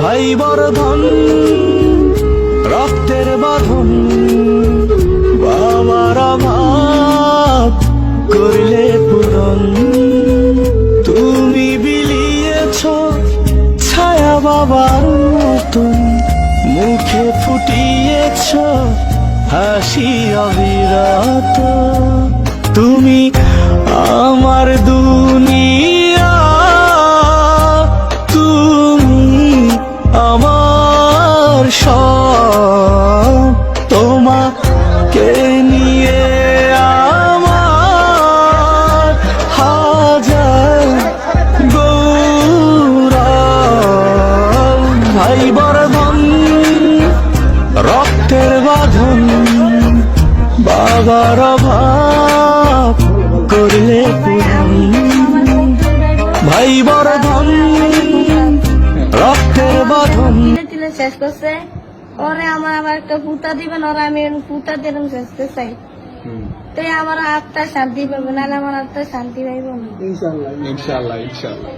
ভাই বর্ধন, রক্তের বাঁধন, বাবার অভাব করলে পূরণ। তুমি বিলিয়েছ ছায়া বাবার মতন, মুখে ফুটিয়েছ হাসি অবিরত। সব তোমাকে নিয়ে আমার হাজার গৌরব। ভাই বর্ধন, রক্তের বাঁধন, বাবার অভাব করলে ভাই বর্ধন তিলে শেষ করছে। ওরে আমার আবার একটা পুতা দিবেন ওরা আমি পুতা দিলাম শেষতে চাই। তো আমার আত্মা শান্তি পাবে নাহলে আমার আত্মা শান্তি পাইব না। ইনশাল্লাহ ইনশাল্লাহ